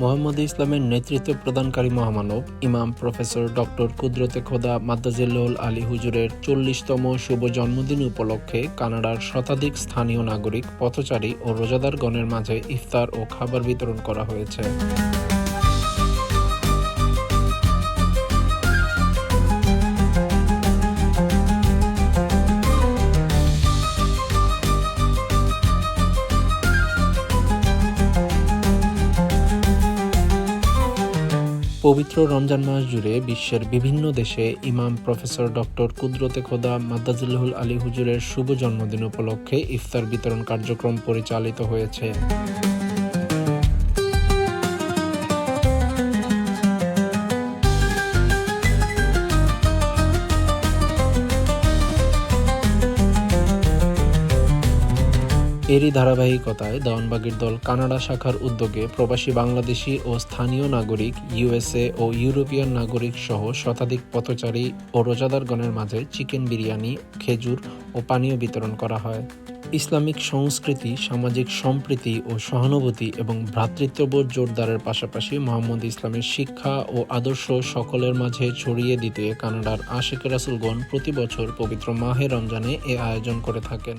মোহাম্মদ ইসলামের নেতৃত্ব প্রদানকারী মহামানব ইমাম প্রফেসর ডক্টর কুদরতে খোদা মাদ্দাজিল্লুল আলী হুজুরের চল্লিশতম শুভ জন্মদিন উপলক্ষে কানাডার শতাধিক স্থানীয় নাগরিক, পথচারী ও রোজাদারগণের মাঝে ইফতার ও খাবার বিতরণ করা হয়েছে। পবিত্র রমজান মাস জুড়ে বিশ্বের বিভিন্ন দেশে ইমাম প্রফেসর ডক্টর কুদরতে খোদা মাদ্দাজুল্লাহুল আলী হুজুরের শুভ জন্মদিন উপলক্ষে ইফতার বিতরণ কার্যক্রম পরিচালিত হয়েছে। এরই ধারাবাহিকতায় দেওয়ানবাগীর দল কানাডা শাখার উদ্যোগে প্রবাসী বাংলাদেশি ও স্থানীয় নাগরিক, ইউএসএ ও ইউরোপিয়ান নাগরিক সহ শতাধিক পথচারী ও রোজাদারগণের মাঝে চিকেন বিরিয়ানি, খেজুর ও পানীয় বিতরণ করা হয়। ইসলামিক সংস্কৃতি, সামাজিক সম্প্রীতি ও সহানুভূতি এবং ভ্রাতৃত্ববোধ জোরদারের পাশাপাশি মোহাম্মদ ইসলামের শিক্ষা ও আদর্শ সকলের মাঝে ছড়িয়ে দিতে কানাডার আশেখ রাসুলগণ প্রতি বছর পবিত্র মাহে রমজানে এ আয়োজন করে থাকেন।